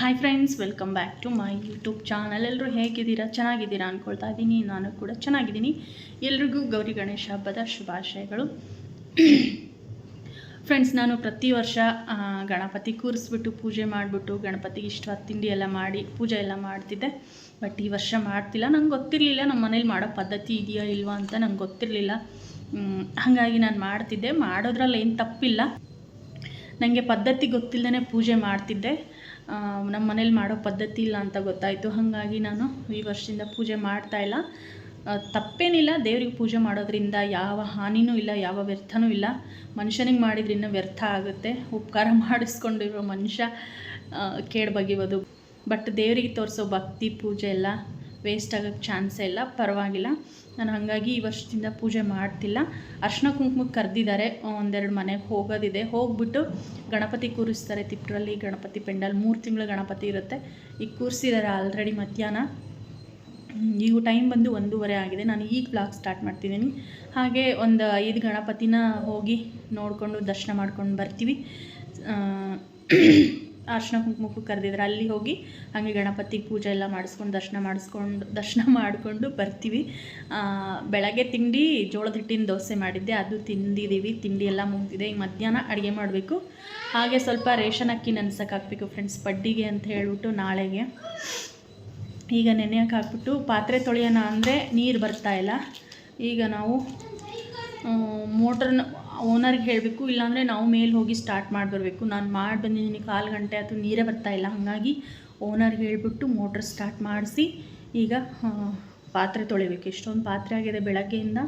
Hi friends welcome back to my YouTube channel ಎಲ್ಲರೂ ಹೇಗಿದ್ದೀರಾ? ಚೆನ್ನಾಗಿದ್ದೀರಾ ಅಂದ್ಕೊಳ್ತಾ ಇದ್ದೀನಿ. ನಾನು ಕೂಡ ಚೆನ್ನಾಗಿದ್ದೀನಿ. ಎಲ್ರಿಗೂ ಗೌರಿ ಗಣೇಶ ಹಬ್ಬದ ಶುಭಾಶಯಗಳು. ಫ್ರೆಂಡ್ಸ್ ನಾನು ಪ್ರತಿ ವರ್ಷ ಗಣಪತಿ ಕೂರಿಸ್ಬಿಟ್ಟು ಪೂಜೆ ಮಾಡಿಬಿಟ್ಟು ಗಣಪತಿಗೆ ಇಷ್ಟವಾದ ತಿಂಡಿ ಎಲ್ಲ ಮಾಡಿ, ಪೂಜೆ ಎಲ್ಲ ಮಾಡ್ತಿದ್ದೆ. ಬಟ್ ಈ ವರ್ಷ ಮಾಡ್ತಿಲ್ಲ. ನಂಗೆ ಗೊತ್ತಿರಲಿಲ್ಲ ನಮ್ಮ ಮನೇಲಿ ಮಾಡೋ ಪದ್ಧತಿ ಇದೆಯಾ ಇಲ್ವಾ ಅಂತ ನಂಗೆ ಗೊತ್ತಿರಲಿಲ್ಲ. ಹಾಗಾಗಿ ನಾನು ಮಾಡ್ತಿದ್ದೆ. ಮಾಡೋದ್ರಲ್ಲಿ ಏನು ತಪ್ಪಿಲ್ಲ. ನನಗೆ ಪದ್ಧತಿ ಗೊತ್ತಿಲ್ಲದೇ ಪೂಜೆ ಮಾಡ್ತಿದ್ದೆ. ನಮ್ಮ ಮನೇಲಿ ಮಾಡೋ ಪದ್ಧತಿ ಇಲ್ಲ ಅಂತ ಗೊತ್ತಾಯಿತು. ಹಾಗಾಗಿ ನಾನು ಈ ವರ್ಷದಿಂದ ಪೂಜೆ ಮಾಡ್ತಾ ಇಲ್ಲ. ತಪ್ಪೇನಿಲ್ಲ. ದೇವ್ರಿಗೆ ಪೂಜೆ ಮಾಡೋದ್ರಿಂದ ಯಾವ ಹಾನಿನೂ ಇಲ್ಲ, ಯಾವ ವ್ಯರ್ಥನೂ ಇಲ್ಲ. ಮನುಷ್ಯನಿಗೆ ಮಾಡಿದ್ರಿಂದ ವ್ಯರ್ಥ ಆಗುತ್ತೆ. ಉಪಕಾರ ಮಾಡಿಸ್ಕೊಂಡಿರೋ ಮನುಷ್ಯ ಕೇಡು ಬಗೆಯೋದು ಬಟ್ ದೇವರಿಗೆ ತೋರಿಸೋ ಭಕ್ತಿ, ಪೂಜೆ ಎಲ್ಲ ವೇಸ್ಟ್ ಆಗೋಕ್ಕೆ ಚಾನ್ಸೇ ಇಲ್ಲ, ಪರವಾಗಿಲ್ಲ. ನಾನು ಹಾಗಾಗಿ ಈ ವರ್ಷದಿಂದ ಪೂಜೆ ಮಾಡ್ತಿಲ್ಲ. ಅರ್ಶಿನ ಕುಂಕುಮಕ್ಕೆ ಕರೆದಿದ್ದಾರೆ ಒಂದೆರಡು ಮನೆಗೆ ಹೋಗೋದಿದೆ. ಹೋಗ್ಬಿಟ್ಟು ಗಣಪತಿ ಕೂರಿಸ್ತಾರೆ ತಿಪ್ಪರಲ್ಲಿ ಗಣಪತಿ ಪೆಂಡಲ್. ಮೂರು ತಿಂಗಳು ಗಣಪತಿ ಇರುತ್ತೆ. ಈಗ ಕೂರಿಸಿದ್ದಾರೆ ಆಲ್ರೆಡಿ ಮಧ್ಯಾಹ್ನ. ಈಗ ಟೈಮ್ ಬಂದು ಒಂದೂವರೆ ಆಗಿದೆ. ನಾನು ಈಗ ಬ್ಲಾಗ್ ಸ್ಟಾರ್ಟ್ ಮಾಡ್ತಿದ್ದೀನಿ. ಹಾಗೆ ಒಂದು ಐದು ಗಣಪತಿನ ಹೋಗಿ ನೋಡಿಕೊಂಡು ದರ್ಶನ ಮಾಡ್ಕೊಂಡು ಬರ್ತೀವಿ. ಅರ್ಶಿನ ಕುಂಕುಮಕ್ಕೂ ಕರೆದಿದ್ರೆ. ಅಲ್ಲಿ ಹೋಗಿ ಹಾಗೆ ಗಣಪತಿ ಪೂಜೆ ಎಲ್ಲ ಮಾಡಿಸ್ಕೊಂಡು ದರ್ಶನ ಮಾಡಿಸ್ಕೊಂಡು, ದರ್ಶನ ಮಾಡಿಕೊಂಡು ಬರ್ತೀವಿ. ಬೆಳಗ್ಗೆ ತಿಂಡಿ ಜೋಳದ ಹಿಟ್ಟಿನ ದೋಸೆ ಮಾಡಿದ್ದೆ. ಅದು ತಿಂದಿದ್ದೀವಿ. ತಿಂಡಿ ಎಲ್ಲ ಮುಗಿದಿದೆ. ಈಗ ಮಧ್ಯಾಹ್ನ ಅಡುಗೆ ಮಾಡಬೇಕು. ಹಾಗೆ ಸ್ವಲ್ಪ ರೇಷನ್ ಅಕ್ಕಿ ನೆನ್ಸಕ್ಕೆ ಹಾಕ್ಬೇಕು ಫ್ರೆಂಡ್ಸ್ ಪಡ್ಡಿಗೆ ಅಂತ ಹೇಳಿಬಿಟ್ಟು ನಾಳೆಗೆ. ಈಗ ನೆನೆಯೋಕೆ ಹಾಕ್ಬಿಟ್ಟು ಪಾತ್ರೆ ತೊಳೆಯೋಣ ಅಂದರೆ ನೀರು ಬರ್ತಾಯಿಲ್ಲ ಈಗ ನಾವು ಮೋಟ್ರನ್ನ ಓನರ್ಗೆ ಹೇಳಬೇಕು, ಇಲ್ಲಾಂದರೆ ನಾವು ಮೇಲೆ ಹೋಗಿ ಸ್ಟಾರ್ಟ್ ಮಾಡಿ ಬರಬೇಕು ನಾನು ಮಾಡಿ ಬಂದಿದ್ದೀನಿ ಕಾಲು ಗಂಟೆ ಅಥವಾ ನೀರೇ ಬರ್ತಾ ಇಲ್ಲ. ಹಾಗಾಗಿ ಓನರ್ಗೆ ಹೇಳ್ಬಿಟ್ಟು ಮೋಟ್ರ್ ಸ್ಟಾರ್ಟ್ ಮಾಡಿಸಿ, ಈಗ ಪಾತ್ರೆ ತೊಳಿಬೇಕು. ಎಷ್ಟೊಂದು ಪಾತ್ರೆ ಆಗಿದೆ ಬೆಳಗ್ಗೆಯಿಂದ.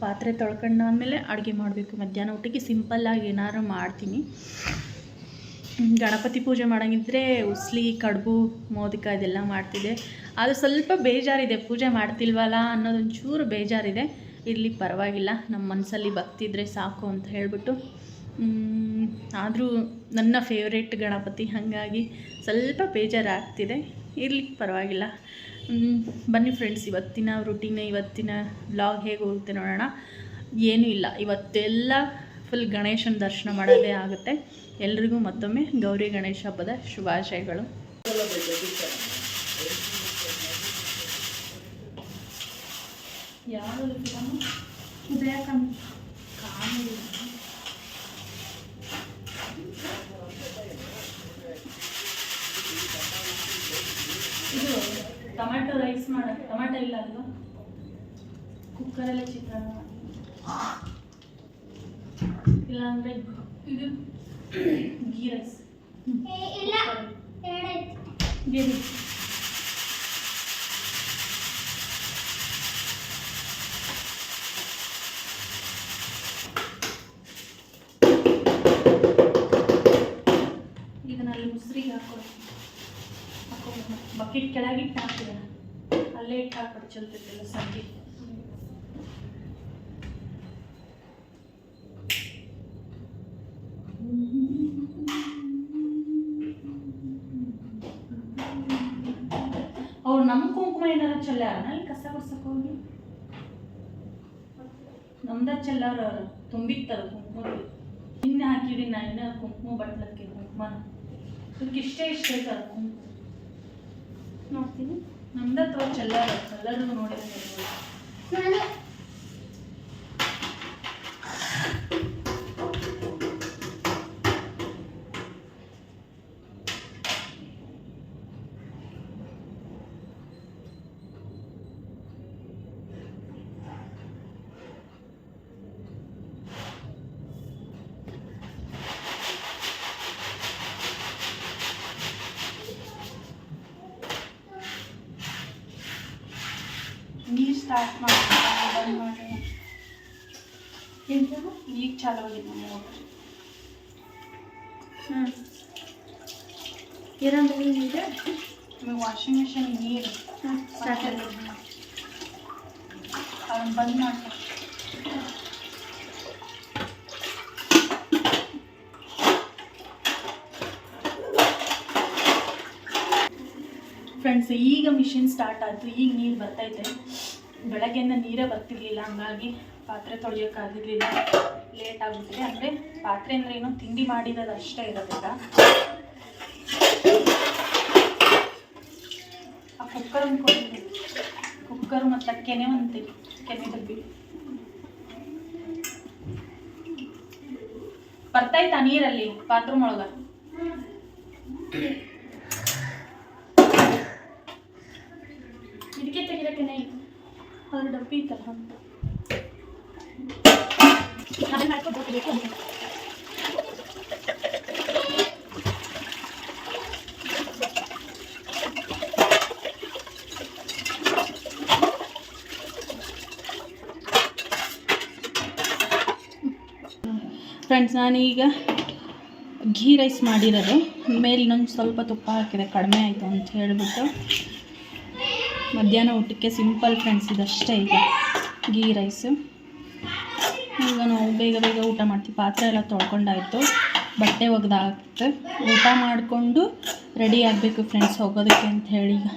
ಪಾತ್ರೆ ತೊಳ್ಕೊಂಡಾದ್ಮೇಲೆ ಅಡುಗೆ ಮಾಡಬೇಕು. ಮಧ್ಯಾಹ್ನ ಊಟಕ್ಕೆ ಸಿಂಪಲ್ಲಾಗಿ ಏನಾದ್ರು ಮಾಡ್ತೀನಿ. ಗಣಪತಿ ಪೂಜೆ ಮಾಡೋಂಗಿದ್ರೆ ಉಸ್ಲಿ, ಕಡುಬು, ಮೋದಕ ಇದೆಲ್ಲ ಮಾಡ್ತಿದ್ದೆ. ಅದು ಸ್ವಲ್ಪ ಬೇಜಾರಿದೆ. ಪೂಜೆ ಮಾಡ್ತಿಲ್ವಲ್ಲ ಅನ್ನೋದೊಂಚೂರು ಬೇಜಾರಿದೆ. ಇರಲಿ, ಪರವಾಗಿಲ್ಲ. ನಮ್ಮ ಮನಸ್ಸಲ್ಲಿ ಭಕ್ತಿ ಇದ್ದರೆ ಸಾಕು ಅಂತ ಹೇಳಿಬಿಟ್ಟು ಆದರೂ ನನ್ನ ಫೇವ್ರೇಟ್ ಗಣಪತಿ ಹಾಗಾಗಿ ಸ್ವಲ್ಪ ಬೇಜಾರಾಗ್ತಿದೆ. ಇರಲಿ, ಪರವಾಗಿಲ್ಲ. ಬನ್ನಿ ಫ್ರೆಂಡ್ಸ್ ಇವತ್ತಿನ ರುಟೀನ್ ಇವತ್ತಿನ ಬ್ಲಾಗ್ ಹೇಗೆ ಹೋಗುತ್ತೆ ನೋಡೋಣ. ಏನೂ ಇಲ್ಲ. ಇವತ್ತೆಲ್ಲ ಫುಲ್ ಗಣೇಶನ ದರ್ಶನ ಮಾಡೋದೇ ಆಗುತ್ತೆ. ಎಲ್ರಿಗೂ ಮತ್ತೊಮ್ಮೆ ಗೌರಿ ಗಣೇಶ ಹಬ್ಬದ ಶುಭಾಶಯಗಳು. ಯಾವುದು ಇದು ಟೊಮ್ಯಾಟೊ ರೈಸ್ ಮಾಡೋ ಟೊಮೆಟೊ ಇಲ್ಲ ಅಲ್ವಾ? ಕುಕ್ಕರಲ್ಲೇ ಚಿತ್ರಾನ್ನ ಇಲ್ಲಾಂದರೆ ಇದು ಗೀ ರೈಸ್. ಗೀ ರೈಸ್ ಇದನ್ನಲ್ಲಿ ಮುಸ್ರಿಗೆ ಹಾಕೊಳ್ಳಿ ಹಾಕೊಂಡು ಬಕೆಟ್ ಕೆಳಗೆ ಇಟ್ಟು ಹಾಕಿದ ಅಲ್ಲೇ ಇಟ್ಟು ಹಾಕ್ಬಿಟ್ಟು ಚಲ್ತಿರ್ತಿಲ್ಲ ಸಂಜೆ ಅವ್ರು ನಮ್ಮ ಕುಂಕುಮ ಏನಾರ ಚೆಲ್ಲಾರ ಹೋಗಿ ನಮ್ದ ಚೆಲ್ಲಾರ ತುಂಬಿತ್ತದ ಕುಂಕುಮ. ನಿನ್ನೆ ಹಾಕಿರಿ ನಾ ಇನ್ನ ಕುಂಕುಮ ಬಟ್ಲಕ್ಕೆ ಕುಂಕುಮ. ಅದಕ್ಕೆ ಇಷ್ಟೇ ಇಷ್ಟೇ ಐತೆ ಅದು ಕುಂಕುಮ. ನೋಡ್ತೀನಿ. ನಮ್ದ ಅಥವಾ ಚೆಲ್ಲಾರ ಎಲ್ಲರೂ ನೋಡಿದ್ರೆ ಸ್ಟಾರ್ಟ್ ಮಾಡಿ ಬಂದ್ ಎಂತ ಈಗ ಚಾಲು ಆಗಿದೆ ನಮ್ಮ ಹ್ಞೂ ಏನಂದ್ರೆ ನೀರು ಆಮೇಲೆ ವಾಷಿಂಗ್ ಮಿಷಿನ್ ನೀರು. ಆಗಿದೆ ಅದನ್ನ ಬಂದ್ ಮಾಡ್ತಾರೆ ಫ್ರೆಂಡ್ಸ್ ಈಗ ಮಿಷಿನ್ ಸ್ಟಾರ್ಟ್ ಆಯಿತು ಈಗ ನೀರು ಬರ್ತೈತೆ ಬೆಳಗ್ಗೆಯಿಂದ ನೀರೇ ಬರ್ತಿರ್ಲಿಲ್ಲ, ಹಂಗಾಗಿ ಪಾತ್ರೆ ತೊಳೆಯೋಕ್ಕಾಗಿರ್ಲಿಲ್ಲ ಲೇಟ್ ಆಗುತ್ತೆ ಅಂದರೆ ಪಾತ್ರೆ ಅಂದರೆ ಏನೋ? ತಿಂಡಿ ಮಾಡಿರೋದು ಅಷ್ಟೇ ಇರೋದಿಲ್ಲ. ಒಂದು ಕೊಡ್ತೀನಿ. ಕುಕ್ಕರ್ ಮತ್ತು ಕೆನೆ ಒಂದು ಕೆನೆ ಡಬ್ಬಿ ಬರ್ತಾಯ್ತಾ ನೀರಲ್ಲಿ? ಬಾತ್ರೂಮ್ ಒಳಗ? ಇದಕ್ಕೆ ತೆಗಿರೋ ಕೆನೆ ಐತಿ ಅದ್ರ ಡಬ್ಬಿ ಇತ್ತಲ್ಲ ಫ್ರೆಂಡ್ಸ್ ನಾನೀಗ ಘೀ ರೈಸ್ ಮಾಡಿರೋದು. ಮೇಲೆ ಇನ್ನೊಂದು ಸ್ವಲ್ಪ ತುಪ್ಪ ಹಾಕಿದೆ, ಕಡಿಮೆ ಆಯಿತು ಅಂತ ಹೇಳಿಬಿಟ್ಟು. ಮಧ್ಯಾಹ್ನ ಊಟಕ್ಕೆ ಸಿಂಪಲ್ ಫ್ರೆಂಡ್ಸ್ ಇದಷ್ಟೇ ಈಗ ಗೀ, ರೈಸು. ಈಗ ನಾವು ಬೇಗ ಬೇಗ ಊಟ ಮಾಡ್ತೀವಿ. ಪಾತ್ರೆ ಎಲ್ಲ ತೊಳ್ಕೊಂಡಾಯ್ತು. ಬಟ್ಟೆ ಒಗೆದಾಗುತ್ತೆ. ಊಟ ಮಾಡಿಕೊಂಡು ರೆಡಿ ಆಗಬೇಕು ಫ್ರೆಂಡ್ಸ್ ಹೋಗೋದಕ್ಕೆ ಅಂತ ಹೇಳಿ ಈಗ.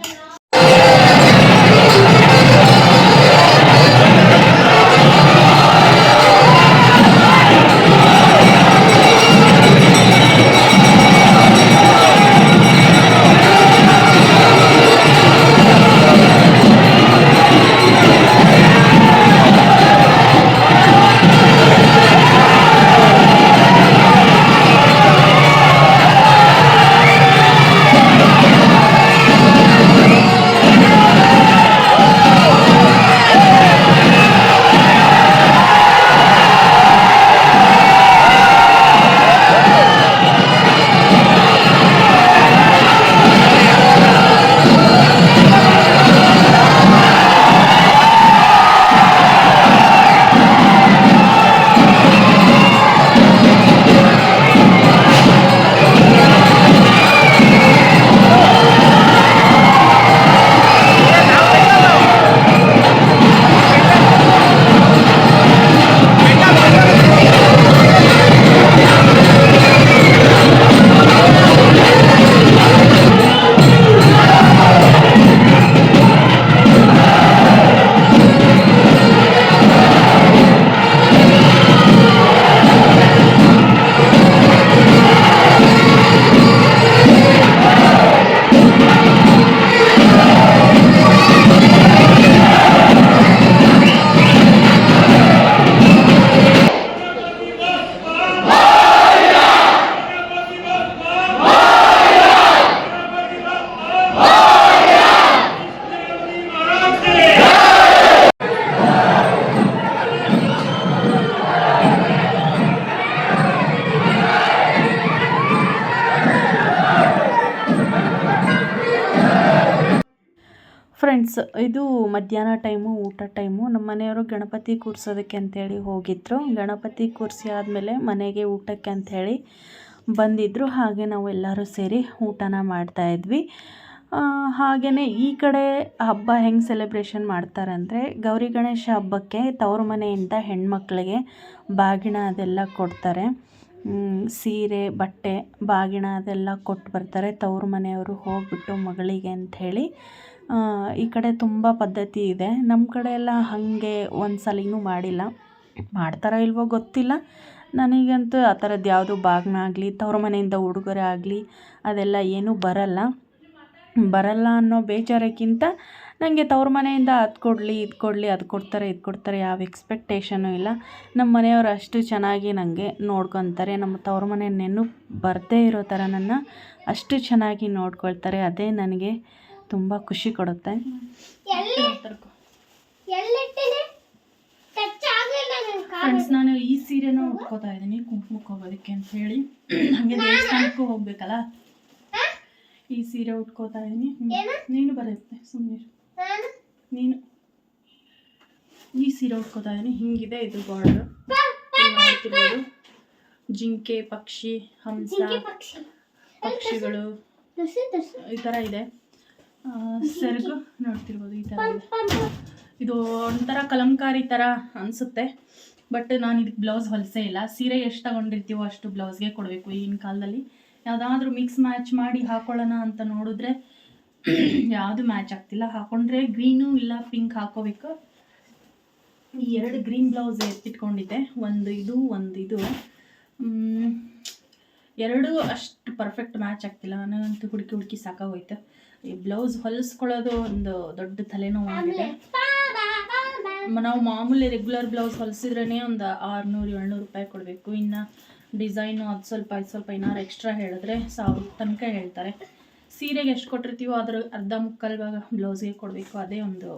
ಇದು ಮಧ್ಯಾಹ್ನ ಟೈಮು, ಊಟ ಟೈಮು. ನಮ್ಮ ಮನೆಯವರು ಗಣಪತಿ ಕೂರ್ಸೋದಕ್ಕೆ ಅಂತೇಳಿ ಹೋಗಿದ್ರು. ಗಣಪತಿ ಕೂರಿಸಿ ಆದಮೇಲೆ ಮನೆಗೆ ಊಟಕ್ಕೆ ಅಂಥೇಳಿ ಬಂದಿದ್ದರು ಹಾಗೆ ನಾವು ಎಲ್ಲರೂ ಸೇರಿ ಊಟನ ಮಾಡ್ತಾಯಿದ್ವಿ ಹಾಗೆಯೇ ಈ ಕಡೆ ಹಬ್ಬ ಹೆಂಗೆ ಸೆಲೆಬ್ರೇಷನ್ ಮಾಡ್ತಾರೆ ಅಂದರೆ, ಗೌರಿ ಗಣೇಶ ಹಬ್ಬಕ್ಕೆ ತವರು ಮನೆಯಿಂದ ಹೆಣ್ಮಕ್ಳಿಗೆ ಬಾಗಿಣ ಅದೆಲ್ಲ ಕೊಡ್ತಾರೆ. ಸೀರೆ, ಬಟ್ಟೆ, ಬಾಗಿಣ ಅದೆಲ್ಲ ಕೊಟ್ಟು ಬರ್ತಾರೆ ತವರು ಮನೆಯವರು ಹೋಗ್ಬಿಟ್ಟು ಮಗಳಿಗೆ ಅಂಥೇಳಿ ಈ ಕಡೆ ತುಂಬ ಪದ್ಧತಿ ಇದೆ. ನಮ್ಮ ಕಡೆ ಎಲ್ಲ ಹಾಗೆ ಒಂದು ಸಲಿನೂ ಮಾಡಿಲ್ಲ. ಮಾಡ್ತಾರೋ ಇಲ್ವೋ ಗೊತ್ತಿಲ್ಲ. ನನಗಂತೂ ಆ ಥರದ್ದು ಯಾವುದು ಬಾಗ್ನ ಆಗಲಿ, ತವ್ರ ಮನೆಯಿಂದ ಉಡುಗೊರೆ ಆಗಲಿ, ಅದೆಲ್ಲ ಏನೂ ಬರಲ್ಲ. ಬರಲ್ಲ ಅನ್ನೋ ಬೇಜಾರಕ್ಕಿಂತ ನನಗೆ ತವ್ರ ಮನೆಯಿಂದ ಅದು ಕೊಡಲಿ, ಇದು ಕೊಡಲಿ, ಅದು ಕೊಡ್ತಾರೆ, ಇದು ಕೊಡ್ತಾರೆ ಯಾವ ಎಕ್ಸ್ಪೆಕ್ಟೇಷನೂ ಇಲ್ಲ. ನಮ್ಮ ಮನೆಯವರು ಅಷ್ಟು ಚೆನ್ನಾಗಿ ನನಗೆ ನೋಡ್ಕೊತಾರೆ. ನಮ್ಮ ತವ್ರ ಮನೆ ನೆನಪು ಬರದೇ ಇರೋ ಥರ ನನ್ನ ಅಷ್ಟು ಚೆನ್ನಾಗಿ ನೋಡ್ಕೊಳ್ತಾರೆ. ಅದೇ ನನಗೆ ತುಂಬ ಖುಷಿ ಕೊಡುತ್ತೆ. ಫ್ರೆಂಡ್ಸ್ ನಾನು ಈ ಸೀರೆನ ಉಟ್ಕೋತಾ ಇದ್ದೀನಿ ಕುಂಕುಮಕ್ಕೆ ಹೋಗೋದಕ್ಕೆ ಅಂತ ಹೇಳಿ. ಹಾಗೆ ದೇವಸ್ಥಾನಕ್ಕೂ ಹೋಗ್ಬೇಕಲ್ಲ? ಈ ಸೀರೆ ಉಟ್ಕೋತಾ ಇದ್ದೀನಿ. ಏನು? ನೀನು ಬರುತ್ತೆ ಸುಮ್ಮನೆ ನಾನು? ನೀನು? ಈ ಸೀರೆ ಉಟ್ಕೋತಾ ಇದ್ದೀನಿ ಹಿಂಗಿದೆ ಇದು ಬಾರ್ಡರ್ ನೋಡ್ತಿರ್ಬೋದು ಜಿಂಕೆ ಪಕ್ಷಿ ಹಂಸ ಜಿಂಕೆ ಪಕ್ಷಿ. ಪಕ್ಷಿಗಳು. ತುಸು ತುಸು ಈ ಥರ ಇದೆ. ಸೆರಗು ನೋಡ್ತಿರ್ಬೋದು ಈ ಥರ ಇದೆ. ಒಂಥರ ಕಲಂಕಾರಿ ಥರ ಅನಿಸುತ್ತೆ. ಬಟ್ ನಾನು ಇದಕ್ಕೆ ಬ್ಲೌಸ್ ಹೊಲಿಸೇ ಇಲ್ಲ. ಸೀರೆ ಎಷ್ಟು ತಗೊಂಡಿರ್ತೀವೋ ಅಷ್ಟು ಬ್ಲೌಸ್ಗೆ ಕೊಡಬೇಕು ಈಗಿನ ಕಾಲದಲ್ಲಿ. ಯಾವುದಾದ್ರೂ ಮಿಕ್ಸ್ ಮ್ಯಾಚ್ ಮಾಡಿ ಹಾಕೊಳ್ಳೋಣ ಅಂತ ನೋಡಿದ್ರೆ ಯಾವುದು ಮ್ಯಾಚ್ ಆಗ್ತಿಲ್ಲ. ಹಾಕೊಂಡ್ರೆ ಗ್ರೀನು ಇಲ್ಲ ಪಿಂಕ್ ಹಾಕೋಬೇಕು. ಈ ಎರಡು ಗ್ರೀನ್ ಬ್ಲೌಸ್ ಎತ್ತಿಟ್ಕೊಂಡಿದ್ದೆ. ಒಂದು ಇದು ಒಂದು ಇದು. ಎರಡೂ ಅಷ್ಟು ಪರ್ಫೆಕ್ಟ್ ಮ್ಯಾಚ್ ಆಗ್ತಿಲ್ಲ. ನನಗಂತೂ ಹುಡುಕಿ ಹುಡುಕಿ ಸಾಕಾಗೋಯ್ತು. ಈ ಬ್ಲೌಸ್ ಹೊಲಿಸ್ಕೊಳ್ಳೋದು ಒಂದು ದೊಡ್ಡ ತಲೆನೋವು ಆಗಿದೆ. ನಾವು ಮಾಮೂಲಿ ರೆಗ್ಯುಲರ್ ಬ್ಲೌಸ್ ಹೊಲಿಸಿದ್ರೇ ಒಂದು ಆರುನೂರು, ಏಳ್ನೂರು ರೂಪಾಯಿ ಕೊಡಬೇಕು. ಇನ್ನು ಡಿಸೈನು ಅದು ಸ್ವಲ್ಪ, ಇದು ಸ್ವಲ್ಪ ಏನಾರು ಎಕ್ಸ್ಟ್ರಾ ಹೇಳಿದ್ರೆ ಸಾವಿರ ತನಕ ಹೇಳ್ತಾರೆ. ಸೀರೆಗೆ ಎಷ್ಟು ಕೊಟ್ಟಿರ್ತೀವೋ ಅದ್ರ ಅರ್ಧ ಮುಕ್ಕಲ್ ಭಾಗ ಬ್ಲೌಸ್ಗೆ ಕೊಡಬೇಕು. ಅದೇ ಒಂದು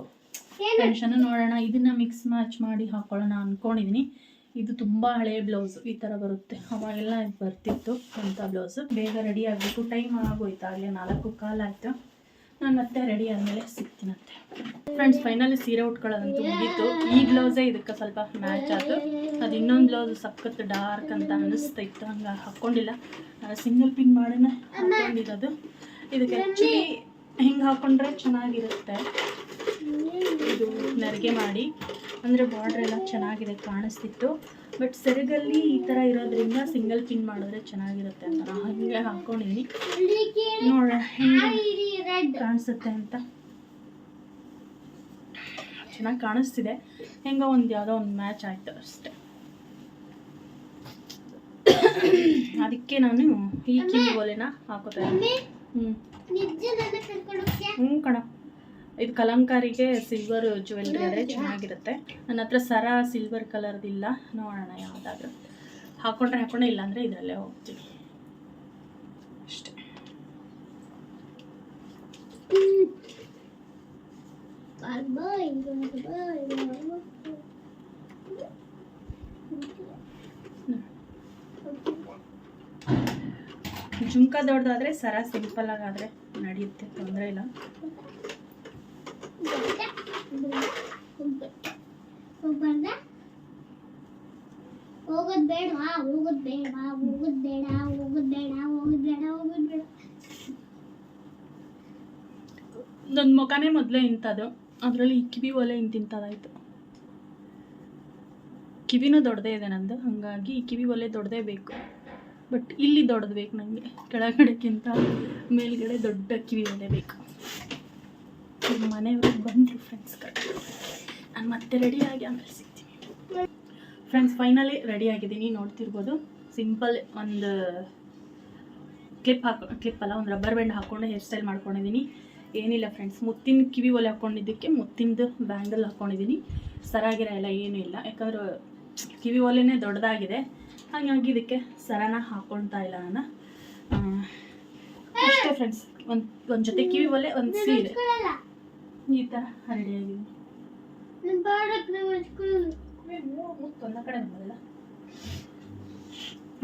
ಟೆನ್ಷನ್ ನೋಡೋಣ. ಇದನ್ನ ಮಿಕ್ಸ್ ಮ್ಯಾಚ್ ಮಾಡಿ ಹಾಕೊಳ್ಳೋಣ ಅಂದ್ಕೊಂಡಿದ್ದೀನಿ ಇದು ತುಂಬ ಹಳೆಯ ಬ್ಲೌಸ್ ಈ ಥರ ಬರುತ್ತೆ. ಅವಾಗೆಲ್ಲ ಬರ್ತಿತ್ತು ಅಂಥ ಬ್ಲೌಸು ಬೇಗ ರೆಡಿ ಆಗಬೇಕು. ಟೈಮ್ ಆಗೋಯ್ತು. ಆಗಲೇ ನಾಲ್ಕು ಕಾಲು ಆಯಿತು. ನಾನು ಮತ್ತೆ ರೆಡಿ ಆದಮೇಲೆ ಸಿಗ್ತೀನಂತೆ ಫ್ರೆಂಡ್ಸ್ ಫೈನಲಿ ಸೀರೆ ಉಟ್ಕೊಳ್ಳೋದಂತೂ ಮುಗೀತು. ಈ ಬ್ಲೌಸೇ ಇದಕ್ಕೆ ಸ್ವಲ್ಪ ಮ್ಯಾಚ್ ಆಯಿತು. ಅದು ಇನ್ನೊಂದು ಬ್ಲೌಸ್ ಸಖತ್ ಡಾರ್ಕ್ ಅಂತ ಅನ್ನಿಸ್ತಾ ಇತ್ತು. ಹಂಗೆ ಹಾಕ್ಕೊಂಡಿಲ್ಲ ಸಿಂಗಲ್ ಪಿನ್ ಮಾಡೋಣ ಹಾಕೊಂಡಿರೋದು. ಇದಕ್ಕೆ ಆ್ಯಕ್ಚುಲಿ ಹಿಂಗೆ ಹಾಕ್ಕೊಂಡ್ರೆ ಚೆನ್ನಾಗಿರುತ್ತೆ. ಇದು ನೆರಿಗೆ ಮಾಡಿ. ಅಂದರೆ ಬಾರ್ಡ್ರೆಲ್ಲ ಚೆನ್ನಾಗಿದೆ ಕಾಣಿಸ್ತಿತ್ತು. ಬಟ್ ಸೆರಗಲ್ಲಿ ಈ ಥರ ಇರೋದ್ರಿಂದ ಸಿಂಗಲ್ ಪಿನ್ ಮಾಡಿದ್ರೆ ಚೆನ್ನಾಗಿರುತ್ತೆ ಅಂತ ನಾನು ಹಾಗೆ ಹಾಕ್ಕೊಂಡಿದ್ದೀನಿ ಕಾಣಿಸುತ್ತೆ ಅಂತ. ಚೆನ್ನಾಗಿ ಕಾಣಿಸ್ತಿದೆ. ಹೆಂಗೋ ಒಂದು ಯಾವುದೋ ಒಂದು ಮ್ಯಾಚ್ ಆಯಿತು ಅಷ್ಟೆ. ಅದಕ್ಕೆ ನಾನು ಈ ಕಿವಿ ಓಲೆನ ಹಾಕೋತಾ ಹ್ಞೂ ಹ್ಞೂ ಕಣ ಇದು ಕಲಂಕಾರಿಗೆ ಸಿಲ್ವರ್ ಜ್ಯುವೆಲ್ರಿ ಆದರೆ ಚೆನ್ನಾಗಿರುತ್ತೆ. ನನ್ನ ಹತ್ರ ಸರ ಸಿಲ್ವರ್ ಕಲರ್ದಿಲ್ಲ ನೋಡೋಣ ಯಾವುದಾದ್ರೂ. ಹಾಕೊಂಡ್ರೆ ಹಾಕೊಂಡೆ ಇಲ್ಲಾಂದರೆ ಇದರಲ್ಲೇ ಹೋಗ್ತೀವಿ ಅಷ್ಟೇ. ಜುಮ್ಕ ದೊಡ್ಡದಾದ್ರೆ ಸರ ಸಿಂಪಲ್ ಆಗಾದ್ರೆ ನಡೆಯುತ್ತೆ, ತೊಂದರೆ ಇಲ್ಲ. ಹೋಗೋದ್ ಬೇಡ ಹೋಗೋದ್ ಬೇಡ ಹೋಗೋದ್ ಬೇಡ ಹೋಗೋದ್ ಬೇಡ ಹೋಗೋದ್ ಬೇಡ ಹೋಗೋದ್ ಬೇಡ. ನನ್ನ ಮುಖನೇ ಮೊದಲೇ ಇಂಥದ್ದು ಅದರಲ್ಲಿ ಕಿವಿ ಒಲೆ ಇಂತಿಂಥದ್ದಾಯಿತು ಕಿವಿನೂ ದೊಡ್ಡದೇ ಇದೆ ನಂದು, ಹಾಗಾಗಿ ಕಿವಿ ಒಲೆ ದೊಡ್ಡದೇ ಬೇಕು. ಬಟ್ ಇಲ್ಲಿ ದೊಡ್ಡದು ಬೇಕು ನನಗೆ ಕೆಳಗಡೆಕ್ಕಿಂತ ಮೇಲ್ಗಡೆ ದೊಡ್ಡ ಕಿವಿ ಒಲೆ ಬೇಕು. ಈಗ ಮನೆಯವ್ರಿಗೆ ಬಂದರು ಫ್ರೆಂಡ್ಸ್ ನಾನು ಮತ್ತೆ ರೆಡಿಯಾಗಿ ಆಮೇಲೆ ಸಿಗ್ತೀನಿ. ಫ್ರೆಂಡ್ಸ್ ಫೈನಲಿ ರೆಡಿಯಾಗಿದ್ದೀನಿ ನೋಡ್ತಿರ್ಬೋದು ಸಿಂಪಲ್ ಒಂದು ಕ್ಲಿಪ್ ಹಾಕೊ ಕ್ಲಿಪ್ ಅಲ್ಲ, ಒಂದು ರಬ್ಬರ್ ಬ್ಯಾಂಡ್ ಹಾಕ್ಕೊಂಡು ಹೇರ್ ಸ್ಟೈಲ್ ಮಾಡ್ಕೊಂಡಿದ್ದೀನಿ ಏನಿಲ್ಲ ಫ್ರೆಂಡ್ಸ್ ಮುತ್ತಿನ ಕಿವಿ ಒಲೆ ಹಾಕ್ಕೊಂಡಿದ್ದಕ್ಕೆ ಮುತ್ತಿಂದು ಬ್ಯಾಂಡಲ್ ಹಾಕ್ಕೊಂಡಿದ್ದೀನಿ ಸರಾಗಿರ ಎಲ್ಲ ಏನೂ ಇಲ್ಲ. ಯಾಕಂದ್ರೆ ಕಿವಿ ಒಲೆನೇ ದೊಡ್ಡದಾಗಿದೆ. ಹಾಗಾಗಿ ಇದಕ್ಕೆ ಸರನ ಹಾಕ್ಕೊಳ್ತಾ ಇಲ್ಲ ನಾನು. ಅಷ್ಟೇ ಫ್ರೆಂಡ್ಸ್ ಒಂದು ಒಂದು ಜೊತೆ ಕಿವಿ ಒಲೆ, ಒಂದು ಸೀರೆ. ಈ ಥರ ರೆಡಿಯಾಗಿದೆ ಆಗಿದೆ ಒಂದ ಕಡೆ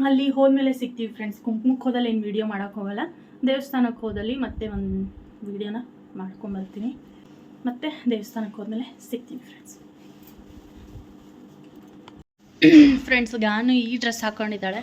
ಅಲ್ಲಿ ಹೋದ್ಮೇಲೆ ಸಿಗ್ತೀವಿ ಫ್ರೆಂಡ್ಸ್ ಕುಂಕುಮಕ್ಕೆ ಹೋದಲ್ಲಿ ಏನು ವಿಡಿಯೋ ಮಾಡೋಕ್ಕೆ ಹೋಗಲ್ಲ. ದೇವಸ್ಥಾನಕ್ಕೆ ಹೋದಲ್ಲಿ ಮತ್ತೆ ಒಂದು ವಿಡಿಯೋನ ಮಾಡ್ಕೊಂಬರ್ತೀನಿ ಮತ್ತೆ ದೇವಸ್ಥಾನಕ್ಕೆ ಹೋದ್ಮೇಲೆ ಸಿಗ್ತೀವಿ ಫ್ರೆಂಡ್ಸ್ ಫ್ರೆಂಡ್ಸ್ ಗಾನು ಈ ಡ್ರೆಸ್ ಹಾಕೊಂಡಿದ್ದಾಳೆ.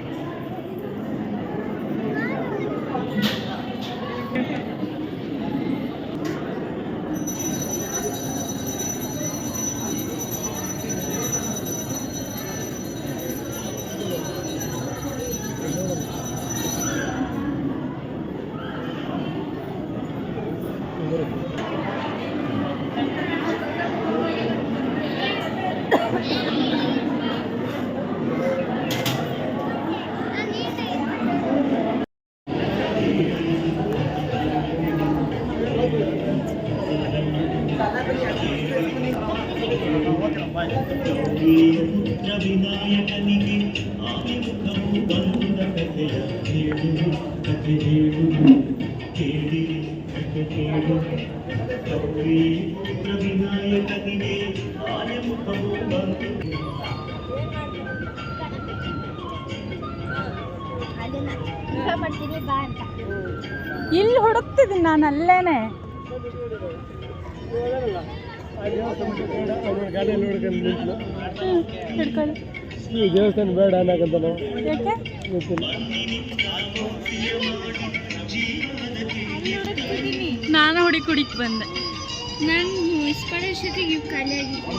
Beautiful. ಇಲ್ಲಿ ಹುಡುಕ್ತಿದ್ದೀನಿ ನಾನು ಅಲ್ಲೇನೆ. ಈ ದೇವಸ್ಥಾನ ಬೇಡ ಅನ್ನಕಂತ ನಾನು ಹುಡಿ ಕುಡಿಕ್ ಬಂದೆ. ನಾನು ಇಸ್ಕೊಳ್ಳೋಷ್ಟೊತ್ತಿಗೆ ಇವು ಖಾಲಿ ಆಗಿತ್ತು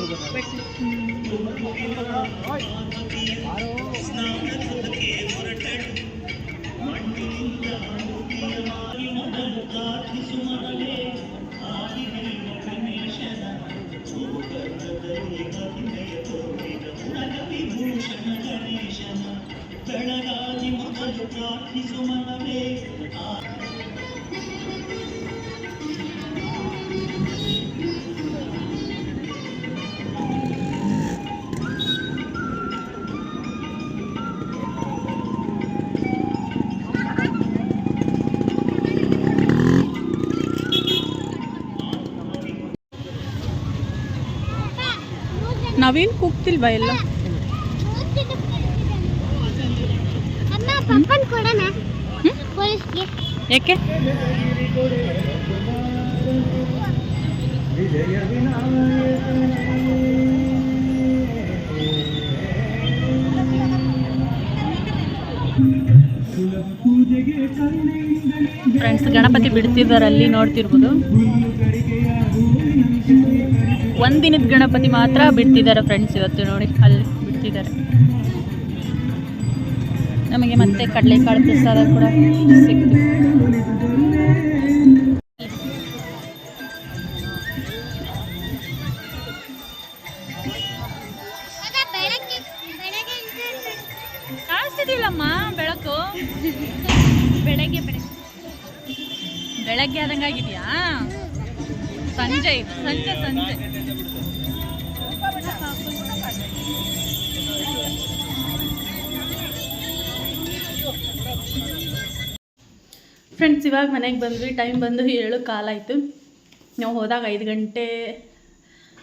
ನವೀನ್ ಕೂಗ್ತಿಲ್ವಾ ಎಲ್ಲ? ಯಾಕೆ? ಫ್ರೆಂಡ್ಸ್ ಗಣಪತಿ ಬಿಡ್ತಿದ್ದಾರೆ ಅಲ್ಲಿ ನೋಡ್ತಿರ್ಬೋದು. ಒಂದಿನದ ಗಣಪತಿ ಮಾತ್ರ ಬಿಡ್ತಿದ್ದಾರೆ ಫ್ರೆಂಡ್ಸ್ ಇವತ್ತು ನೋಡಿ, ಅಲ್ಲಿ ಬಿಡ್ತಿದ್ದಾರೆ. ನಮಗೆ ಮತ್ತೆ ಕಡಲೆಕಾಳು ಪ್ರಸಾದ ಕೂಡ ಸಿಕ್ತು. ಕಾಣಿಸ್ತಿದಿಲ್ಲಮ್ಮ ಬೆಳಕು? ಬೆಳಗ್ಗೆ ಬೆಳಗ್ಗೆ. ಬೆಳಗ್ಗೆ ಆದಂಗಾಗಿದೆಯಾ? ಸಂಜೆ ಸಂಜೆ ಸಂಜೆ. ಫ್ರೆಂಡ್ಸ್ ಇವಾಗ ಮನೆಗೆ ಬಂದ್ವಿ ಟೈಮ್ ಬಂದು ಏಳು ಕಾಲಾಯಿತು ನಾವು ಹೋದಾಗ ಐದು ಗಂಟೆ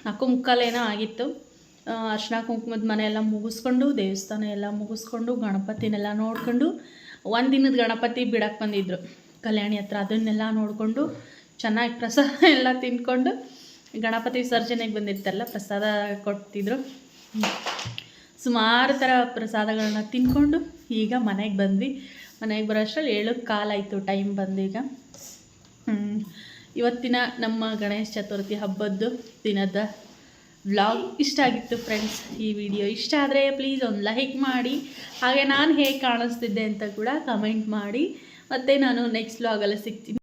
ನಾಲ್ಕು ಮುಕ್ಕಾಲೇನೋ ಆಗಿತ್ತು. ಅರ್ಶಿನ ಕುಂಕುಮದ ಮನೆ ಎಲ್ಲ ಮುಗಿಸ್ಕೊಂಡು, ದೇವಸ್ಥಾನ ಎಲ್ಲ ಮುಗಿಸ್ಕೊಂಡು, ಗಣಪತಿನೆಲ್ಲ ಒಂದು ದಿನದ ಗಣಪತಿ ಬಿಡಕ್ಕೆ ಬಂದಿದ್ರು. ಕಲ್ಯಾಣಿ ಹತ್ರ ಅದನ್ನೆಲ್ಲ ನೋಡಿಕೊಂಡು, ಚೆನ್ನಾಗಿ ಪ್ರಸಾದ ಎಲ್ಲ ತಿಂದ್ಕೊಂಡು, ಗಣಪತಿ ವಿಸರ್ಜನೆಗೆ ಬಂದಿರ್ತಲ್ಲ ಪ್ರಸಾದ ಕೊಡ್ತಿದ್ರು. ಸುಮಾರು ಥರ ಪ್ರಸಾದಗಳನ್ನ ತಿಂದ್ಕೊಂಡು, ಈಗ ಮನೆಗೆ ಬಂದ್ವಿ. ಮನೆಗೆ ಬರೋ ಅಷ್ಟರಲ್ಲಿ ಏಳಕ್ಕೆ ಕಾಲಾಯಿತು ಟೈಮ್ ಬಂದೀಗ. ಇವತ್ತಿನ ನಮ್ಮ ಗಣೇಶ ಚತುರ್ಥಿ ಹಬ್ಬದ್ದು ದಿನದ ವ್ಲಾಗ್ ಇಷ್ಟ ಆಗಿತ್ತು ಫ್ರೆಂಡ್ಸ್ ಈ ವಿಡಿಯೋ ಇಷ್ಟ ಆದರೆ ಪ್ಲೀಸ್ ಒಂದು ಲೈಕ್ ಮಾಡಿ, ಹಾಗೆ ನಾನು ಹೇಗೆ ಕಾಣಿಸ್ತಿದ್ದೆ ಅಂತ ಕೂಡ ಕಮೆಂಟ್ ಮಾಡಿ. ಮತ್ತು ನಾನು ನೆಕ್ಸ್ಟ್ ವ್ಲಾಗಲ್ಲಿ ಸಿಗ್ತೀನಿ.